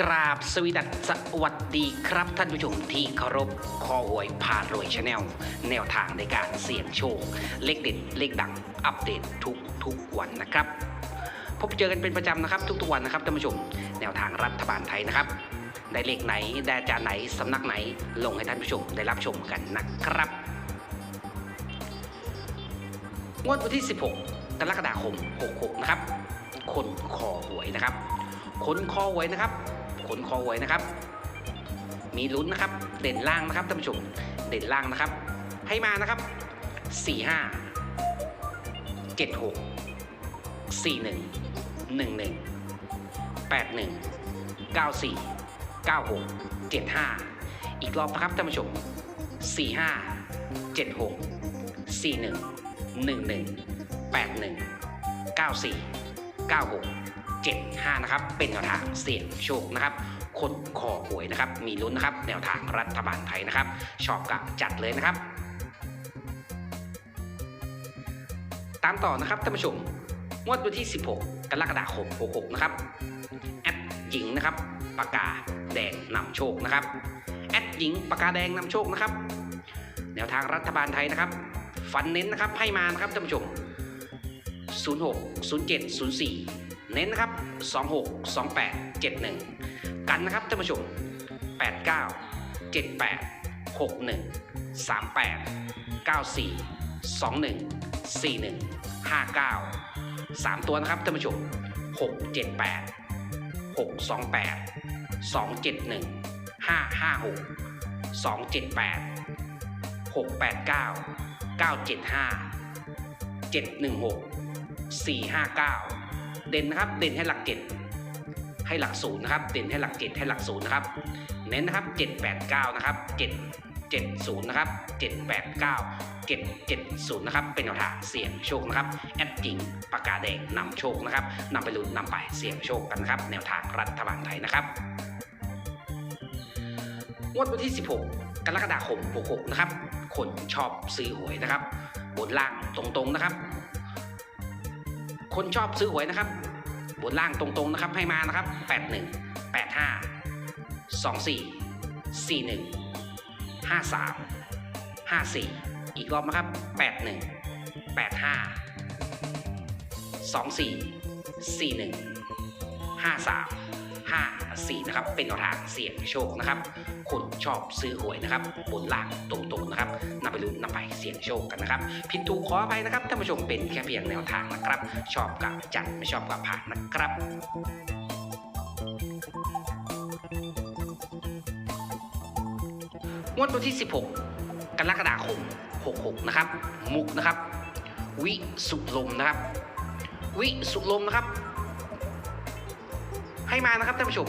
กราบสวีดัสสวัสดีครับท่านผู้ชมที่เคารพคอหวยพาดรวยชาแนลแนวทางในการเสี่ยงโชค เลขเด็ดเลขดัง อัปเดตทุกทุกวันนะครับ พบเจอกันเป็นประจำนะครับ ทุกๆวันนะครับท่านผู้ชม แนวทางรัฐบาลไทยนะครับ ได้เลขไหน ได้อาจารย์ไหน สำนักไหน ลงให้ท่านผู้ชมได้รับชมกันนะครับงวดวันที่ 16กรกฎาคม 66 นะครับ คนคอหวยนะครับ คนคอหวยนะครับ คนคอหวยนะครับ มีลุ้นนะครับ เด่นล่างนะครับท่านผู้ชมเด่นล่างนะครับ ให้มานะครับ 45 76 41 11 81 94 96 75 อีกรอบนะครับท่านผู้ชม 45 76 41 11 81 94 96 75นะครับเป็นแนวทางเสี่ยงโชคนะครับคนคอหวยนะครับ มีลุ้นนะครับ แนวทางรัฐบาลไทยนะครับ ชอบกับจัดเลยนะครับ ตามต่อนะครับท่านผู้ชมงวดวันที่ 16 กรกฎาคม 66 นะครับ แอดหญิงนะครับปากกาแดงนำโชคนะครับ แอดหญิงปากกาแดงนำโชคนะครับ แนวทางรัฐบาลไทยนะครับ ฟันเน้นนะครับให้มานะครับท่านผู้ชม 06 07 04 เน้นนะครับ 26 28 71 กันนะครับท่านผู้ชม 89 78 61 38 94 21 41 59 3 ตัวนะครับท่านผู้ชม 678 628 271 556 278 689 975 716 459 เด่นนะครับ เด่นให้หลัก7ให้หลักศูนย์นะครับ เด่นให้หลัก7ให้หลักศูนย์นะครับ เน้นนะครับ789นะครับ7 70นะครับ789 770นะครับ เป็นแนวทางเสี่ยงโชคนะครับ แอดจริงปากกาแดงนำโชคนะครับนำไปลุ้นนำไปเสี่ยงโชคกันนะครับ แนวทางรัฐบาลไทยนะครับงวดวันที่ 16 กรกฎาคม 66 นะครับ คนชอบซื้อหวยนะครับ บนล่างตรงๆนะครับ คนชอบซื้อหวยนะครับ บนล่างตรงๆนะครับให้มานะครับ 81 85 24 41 53 54 อีกรอบนะครับ 81 85 24 41 53 54นะครับเป็นแนวทางเสี่ยงโชคนะครับ คนชอบซื้อหวยนะครับบนล่างตรงๆนะครับนำไปลุ้นนำไปเสี่ยงโชคกันนะครับผิดถูกขออภัยนะครับท่านผู้ชมเป็นแค่เพียงแนวทางนะครับ ชอบกับจัดไม่ชอบกับผ่านนะครับงวดวันที่ 16 กรกฎาคม 66 นะครับ มุกนะครับ วิสุลมนะครับ วิสุลมนะครับ ให้มานะครับท่านผู้ชม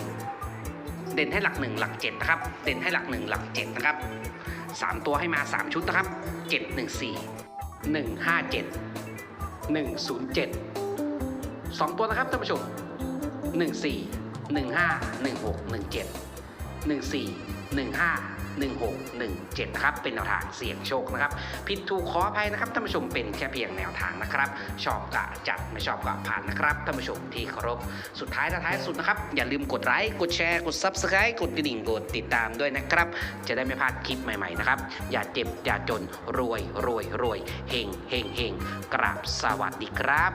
เด่นให้หลักหนึ่งหลักเจ็ดนะครับ เด่นให้หลักหนึ่งหลักเจ็ดนะครับสามตัวให้มาสามชุดนะครับเจ็ดหนึ่งสี่หนึ่งห้าเจ็ดหนึ่งศูนย์เจ็ดสองตัวนะครับท่านผู้ชมหนึ่งสี่หนึ่ งห้าหนึ่งหกหนึ่งเจ็ดนะครับเป็นแนวทางเสี่ยงโชคนะครับผิดถูกขออภัยนะครับท่านผู้ชมเป็นแค่เพียงแนวทางนะครับ ชอบกะจัดไม่ชอบกะผ่านนะครับท่านผู้ชมที่เคารพสุดท้ายท้ายสุดนะครับ อย่าลืมกดไลค์กดแชร์กด Subscribe กดกระดิ่งกดติดตามด้วยนะครับ จะได้ไม่พลาดคลิปใหม่ๆนะครับ อย่าเจ็บ อย่าจนรวยรวยรวยเฮงเฮงเฮงกราบสวัสดีครับ